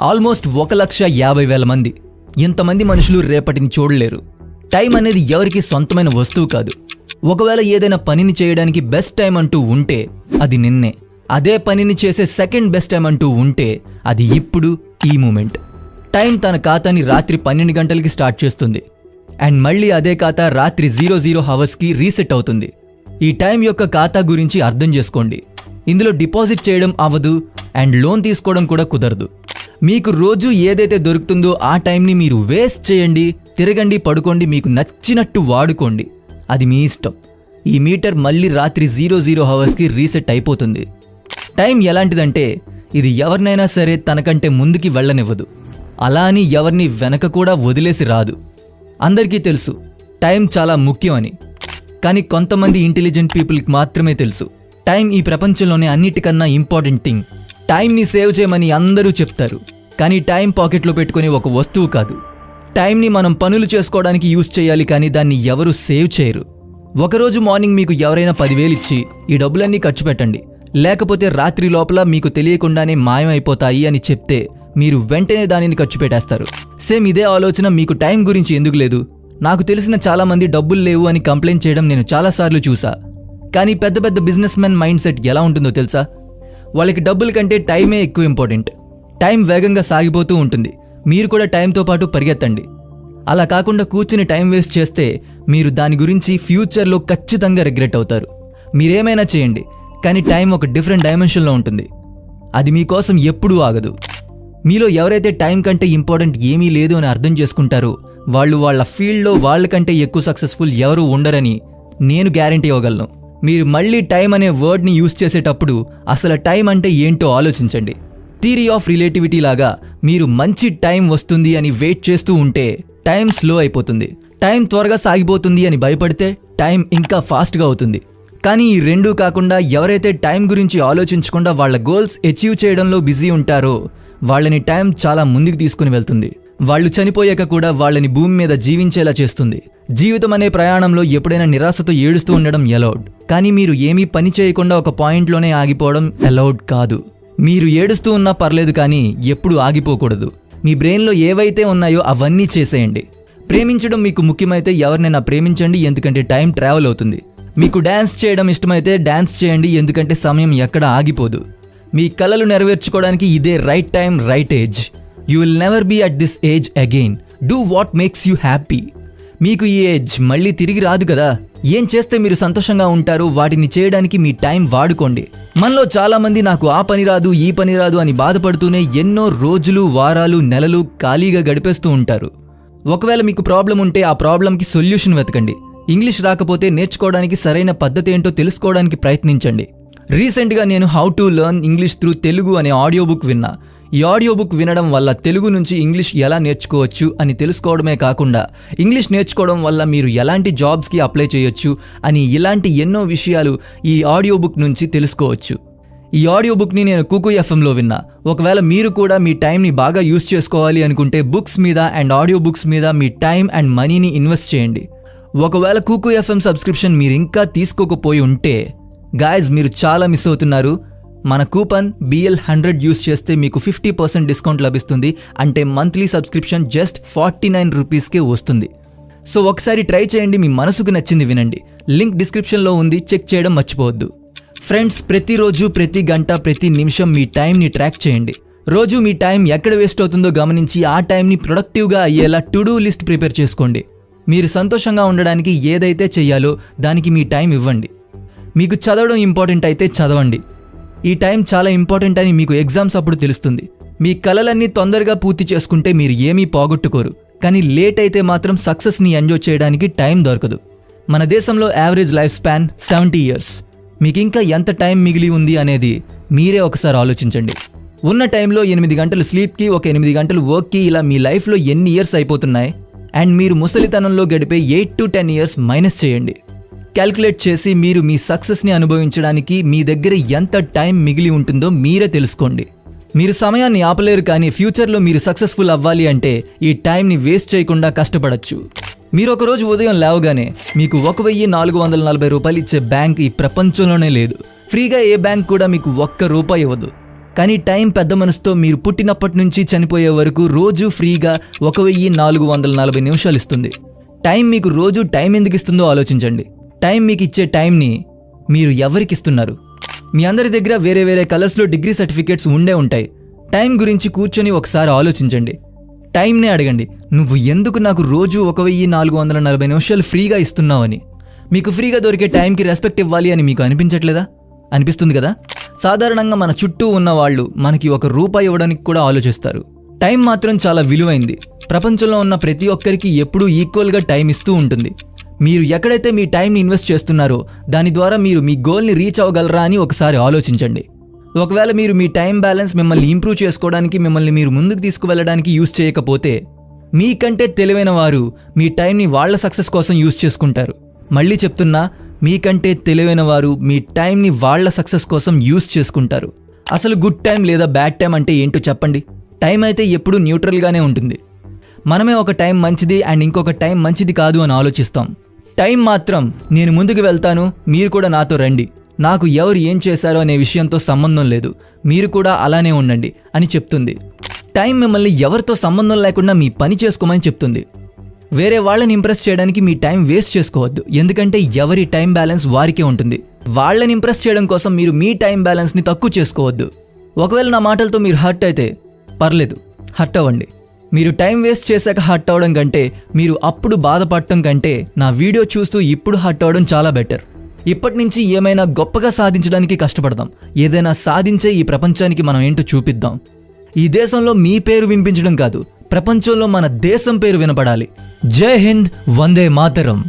Almost ఒక లక్ష యాభై వేల మంది. ఇంతమంది మనుషులు రేపటిని చూడలేరు. టైం అనేది ఎవరికి సొంతమైన వస్తువు కాదు. ఒకవేళ ఏదైనా పనిని చేయడానికి బెస్ట్ టైం అంటూ ఉంటే అది నిన్నే. అదే పనిని చేసే సెకండ్ బెస్ట్ టైం అంటూ ఉంటే అది ఇప్పుడు ఈ మూమెంట్. టైం తన ఖాతాని రాత్రి పన్నెండు గంటలకి స్టార్ట్ చేస్తుంది. అండ్ మళ్ళీ అదే ఖాతా రాత్రి జీరో జీరో హవర్స్కి రీసెట్ అవుతుంది. ఈ టైం యొక్క ఖాతా గురించి అర్థం చేసుకోండి. ఇందులో డిపాజిట్ చేయడం అవ్వదు అండ్ లోన్ తీసుకోవడం కూడా కుదరదు. మీకు రోజు ఏదైతే దొరుకుతుందో ఆ టైంని మీరు వేస్ట్ చేయండి తిరగండి పడుకోండి మీకు నచ్చినట్టు వాడుకోండి. అది మీ ఇష్టం. ఈ మీటర్ మళ్ళీ రాత్రి జీరో జీరో హవర్స్కి రీసెట్ అయిపోతుంది. టైం ఎలాంటిదంటే ఇది ఎవరినైనా సరే తనకంటే ముందుకి వెళ్ళనివ్వదు. అలా అని ఎవరిని వెనక కూడా వదిలేసి రాదు. అందరికీ తెలుసు టైం చాలా ముఖ్యమని కానీ కొంతమంది ఇంటెలిజెంట్ పీపుల్కి మాత్రమే తెలుసు టైం ఈ ప్రపంచంలోనే అన్నిటికన్నా ఇంపార్టెంట్ థింగ్. టైంని సేవ్ చేయమని అందరూ చెప్తారు. కానీ టైం పాకెట్లో పెట్టుకునే ఒక వస్తువు కాదు. టైంని మనం పనులు చేసుకోవడానికి యూజ్ చేయాలి కానీ దాన్ని ఎవరు సేవ్ చేయరు. ఒకరోజు మార్నింగ్ మీకు ఎవరైనా పదివేలు ఇచ్చి ఈ డబ్బులన్నీ ఖర్చు పెట్టండి. లేకపోతే రాత్రి లోపల మీకు తెలియకుండానే మాయమైపోతాయి అని చెప్తే మీరు వెంటనే దానిని ఖర్చు పెట్టేస్తారు. సేమ్ ఇదే ఆలోచన మీకు టైం గురించి ఎందుకు లేదు? నాకు తెలిసిన చాలా మంది డబ్బులు లేవు అని కంప్లైంట్ చేయడం నేను చాలాసార్లు చూసా. కానీ పెద్ద పెద్ద బిజినెస్ మెన్ మైండ్ సెట్ ఎలా ఉంటుందో తెలుసా? వాళ్ళకి డబ్బుల కంటే టైమే ఎక్కువ ఇంపార్టెంట్. టైం వేగంగా సాగిపోతూ ఉంటుంది. మీరు కూడా టైంతో పాటు పరిగెత్తండి. అలా కాకుండా కూర్చుని టైం వేస్ట్ చేస్తే మీరు దాని గురించి ఫ్యూచర్లో ఖచ్చితంగా రిగ్రెట్ అవుతారు. మీరేమైనా చేయండి కానీ టైం ఒక డిఫరెంట్ డైమెన్షన్లో ఉంటుంది. అది మీకోసం ఎప్పుడూ ఆగదు. మీలో ఎవరైతే టైం కంటే ఇంపార్టెంట్ ఏమీ లేదు అని అర్థం చేసుకుంటారో వాళ్ళు వాళ్ళ ఫీల్డ్లో వాళ్ళకంటే ఎక్కువ సక్సెస్ఫుల్ ఎవరూ ఉండరని నేను గ్యారంటీ ఇవ్వగలను. మీరు మళ్ళీ టైం అనే వర్డ్ని యూజ్ చేసేటప్పుడు అసలు టైం అంటే ఏంటో ఆలోచించండి. థీరీ ఆఫ్ రిలేటివిటీ లాగా మీరు మంచి టైం వస్తుంది అని వెయిట్ చేస్తూ ఉంటే టైం స్లో అయిపోతుంది. టైం త్వరగా సాగిపోతుంది అని భయపడితే టైం ఇంకా ఫాస్ట్గా అవుతుంది. కానీ ఈ రెండూ కాకుండా ఎవరైతే టైం గురించి ఆలోచించకుండా వాళ్ళ గోల్స్ అచీవ్ చేయడంలో బిజీ ఉంటారో వాళ్ళని టైం చాలా ముందుకు తీసుకుని వెళ్తుంది. వాళ్ళు చనిపోయాక కూడా వాళ్ళని భూమి మీద జీవించేలా చేస్తుంది. జీవితం అనే ప్రయాణంలో ఎప్పుడైనా నిరాశతో ఏడుస్తూ ఉండడం అలౌడ్ కానీ మీరు ఏమీ పని చేయకుండా ఒక పాయింట్లోనే ఆగిపోవడం అలౌడ్ కాదు. మీరు ఏడుస్తూ ఉన్నా పర్లేదు కానీ ఎప్పుడు ఆగిపోకూడదు. మీ బ్రెయిన్లో ఏవైతే ఉన్నాయో అవన్నీ చేసేయండి. ప్రేమించడం మీకు ముఖ్యమైతే ఎవరినైనా ప్రేమించండి ఎందుకంటే టైం ట్రావెల్ అవుతుంది. మీకు డ్యాన్స్ చేయడం ఇష్టమైతే డ్యాన్స్ చేయండి ఎందుకంటే సమయం ఎక్కడ ఆగిపోదు. మీ కళలు నెరవేర్చుకోవడానికి ఇదే right time right age you will never be at this age again do what makes you happy మీకు ఈ ఏజ్ మళ్ళీ తిరిగి రాదు కదా. ఏం చేస్తే మీరు సంతోషంగా ఉంటారో వాటిని చేయడానికి మీ టైం వాడుకోండి. మనలో చాలామంది నాకు ఆ పని రాదు ఈ పని రాదు అని బాధపడుతూనే ఎన్నో రోజులు వారాలు నెలలు ఖాళీగా గడిపేస్తూ ఉంటారు. ఒకవేళ మీకు ప్రాబ్లం ఉంటే ఆ ప్రాబ్లంకి సొల్యూషన్ వెతకండి. ఇంగ్లీష్ రాకపోతే నేర్చుకోవడానికి సరైన పద్ధతి ఏంటో తెలుసుకోవడానికి ప్రయత్నించండి. రీసెంట్గా నేను how to learn English through Telugu అనే ఆడియో బుక్ విన్నా. ఈ ఆడియో బుక్ వినడం వల్ల తెలుగు నుంచి ఇంగ్లీష్ ఎలా నేర్చుకోవచ్చు అని తెలుసుకోవడమే కాకుండా ఇంగ్లీష్ నేర్చుకోవడం వల్ల మీరు ఎలాంటి జాబ్స్కి అప్లై చేయొచ్చు అని ఇలాంటి ఎన్నో విషయాలు ఈ ఆడియో బుక్ నుంచి తెలుసుకోవచ్చు. ఈ ఆడియో బుక్ని నేను కుకు ఎఫ్ఎంలో విన్నా. ఒకవేళ మీరు కూడా మీ టైంని బాగా యూస్ చేసుకోవాలి అనుకుంటే బుక్స్ మీద అండ్ ఆడియో బుక్స్ మీద మీ టైం అండ్ మనీని ఇన్వెస్ట్ చేయండి. ఒకవేళ కుకు ఎఫ్ఎం సబ్స్క్రిప్షన్ మీరు ఇంకా తీసుకోకపోయి ఉంటే గాయస్ మీరు చాలా మిస్ అవుతున్నారు. మన కూపన్ బిఎల్ హండ్రెడ్ యూస్ చేస్తే మీకు ఫిఫ్టీ పర్సెంట్ డిస్కౌంట్ లభిస్తుంది. అంటే monthly subscription just forty nine రూపీస్కే వస్తుంది. సో ఒకసారి ట్రై చేయండి మీ మనసుకు నచ్చింది వినండి. లింక్ డిస్క్రిప్షన్లో ఉంది చెక్ చేయడం మర్చిపోవద్దు. ఫ్రెండ్స్ ప్రతిరోజు ప్రతి గంట ప్రతి నిమిషం మీ టైంని ట్రాక్ చేయండి. రోజు మీ టైం ఎక్కడ వేస్ట్ అవుతుందో గమనించి ఆ టైంని ప్రొడక్టివ్గా అయ్యేలా టు డూ లిస్ట్ ప్రిపేర్ చేసుకోండి. మీరు సంతోషంగా ఉండడానికి ఏదైతే చేయాలో దానికి మీ టైం ఇవ్వండి. మీకు చదవడం ఇంపార్టెంట్ అయితే చదవండి. ఈ టైం చాలా ఇంపార్టెంట్ అని మీకు ఎగ్జామ్స్ అప్పుడు తెలుస్తుంది. మీ కలలన్నీ తొందరగా పూర్తి చేసుకుంటే మీరు ఏమీ పోగొట్టుకోరు. కానీ లేట్ అయితే మాత్రం సక్సెస్ని ఎంజాయ్ చేయడానికి టైం దొరకదు. మన దేశంలో average life span seventy years. మీకు ఇంకా ఎంత టైం మిగిలి ఉంది అనేది మీరే ఒకసారి ఆలోచించండి. ఉన్న టైంలో ఎనిమిది గంటలు స్లీప్కి ఒక ఎనిమిది గంటలు వర్క్కి ఇలా మీ లైఫ్లో ఎన్ని ఇయర్స్ అయిపోతున్నాయి? అండ్ మీరు ముసలితనంలో గడిపే eight to ten years minus చేయండి. క్యాల్కులేట్ చేసి మీరు మీ సక్సెస్ని అనుభవించడానికి మీ దగ్గర ఎంత టైం మిగిలి ఉంటుందో మీరే తెలుసుకోండి. మీరు సమయాన్ని ఆపలేరు కానీ ఫ్యూచర్లో మీరు సక్సెస్ఫుల్ అవ్వాలి అంటే ఈ టైంని వేస్ట్ చేయకుండా కష్టపడచ్చు. మీరు ఒకరోజు ఉదయం లేవగానే మీకు ఒక వెయ్యి నాలుగు వందల నలభై రూపాయలు ఇచ్చే బ్యాంక్ ఈ ప్రపంచంలోనే లేదు. ఫ్రీగా ఏ బ్యాంక్ కూడా మీకు ఒక్క రూపాయి ఇవ్వదు. కానీ టైం పెద్ద మనసుతో మీరు పుట్టినప్పటి నుంచి చనిపోయే వరకు రోజు ఫ్రీగా ఒక వెయ్యి నాలుగు వందల నలభై నిమిషాలు ఇస్తుంది. టైం మీకు రోజు టైం ఎందుకు ఇస్తుందో ఆలోచించండి. టైం మీకు ఇచ్చే టైంని మీరు ఎవరికి ఇస్తున్నారు మీ అందరి దగ్గర వేరే వేరే కలర్స్లో డిగ్రీ సర్టిఫికేట్స్ ఉండే ఉంటాయి. టైం గురించి కూర్చొని ఒకసారి ఆలోచించండి. టైంనే అడగండి నువ్వు ఎందుకు నాకు రోజు ఒక వెయ్యి నాలుగు వందల నలభై నిమిషాలు ఫ్రీగా ఇస్తున్నావని? మీకు ఫ్రీగా దొరికే టైంకి రెస్పెక్ట్ ఇవ్వాలి అని మీకు అనిపించట్లేదా? అనిపిస్తుంది కదా? సాధారణంగా మన చుట్టూ ఉన్న వాళ్ళు మనకి ఒక రూపాయి ఇవ్వడానికి కూడా ఆలోచిస్తారు. టైం మాత్రం చాలా విలువైంది. ప్రపంచంలో ఉన్న ప్రతి ఒక్కరికి ఎప్పుడూ ఈక్వల్గా టైం ఇస్తూ ఉంటుంది. మీరు ఎక్కడైతే మీ టైంని ఇన్వెస్ట్ చేస్తున్నారో దాని ద్వారా మీరు మీ గోల్ని రీచ్ అవ్వగలరా అని ఒకసారి ఆలోచించండి. ఒకవేళ మీరు మీ టైం బ్యాలెన్స్ మిమ్మల్ని ఇంప్రూవ్ చేసుకోవడానికి మిమ్మల్ని మీరు ముందుకు తీసుకువెళ్ళడానికి యూస్ చేయకపోతే మీకంటే తెలివైన వారు మీ టైంని వాళ్ళ సక్సెస్ కోసం యూస్ చేసుకుంటారు. మళ్ళీ చెప్తున్నా మీకంటే తెలివైన వారు మీ టైంని వాళ్ళ సక్సెస్ కోసం యూస్ చేసుకుంటారు. అసలు గుడ్ టైం లేదా బ్యాడ్ టైం అంటే ఏంటో చెప్పండి. టైం అయితే ఎప్పుడూ న్యూట్రల్గానే ఉంటుంది. మనమే ఒక టైం మంచిది అండ్ ఇంకొక టైం మంచిది కాదు అని ఆలోచిస్తాం. టైం మాత్రం నేను ముందుకు వెళ్తాను మీరు కూడా నాతో రండి. నాకు ఎవరు ఏం చేశారో అనే విషయంతో సంబంధం లేదు. మీరు కూడా అలానే ఉండండి అని చెప్తుంది. టైం మిమ్మల్ని ఎవరితో సంబంధం లేకుండా మీ పని చేసుకోమని చెప్తుంది. వేరే వాళ్ళని ఇంప్రెస్ చేయడానికి మీ టైం వేస్ట్ చేసుకోవద్దు. ఎందుకంటే ఎవరి టైం బ్యాలెన్స్ వారికే ఉంటుంది. వాళ్ళని ఇంప్రెస్ చేయడం కోసం మీరు మీ టైం బ్యాలెన్స్ని తక్కువ చేసుకోవద్దు. ఒకవేళ నా మాటలతో మీరు హర్ట్ అయితే పర్లేదు. హర్ట్ అవ్వండి. మీరు టైం వేస్ట్ చేశాక హర్ట్ అవ్వడం కంటే మీరు అప్పుడు బాధపడటం కంటే నా వీడియో చూస్తూ ఇప్పుడు హర్ట్ అవ్వడం చాలా బెటర్. ఇప్పటి నుంచి ఏమైనా గొప్పగా సాధించడానికి కష్టపడదాం. ఏదైనా సాధించే ఈ ప్రపంచానికి మనం ఏంటో చూపిద్దాం. ఈ దేశంలో మీ పేరు వినిపించడం కాదు ప్రపంచంలో మన దేశం పేరు వినపడాలి. జై హింద్ వందే మాతరం.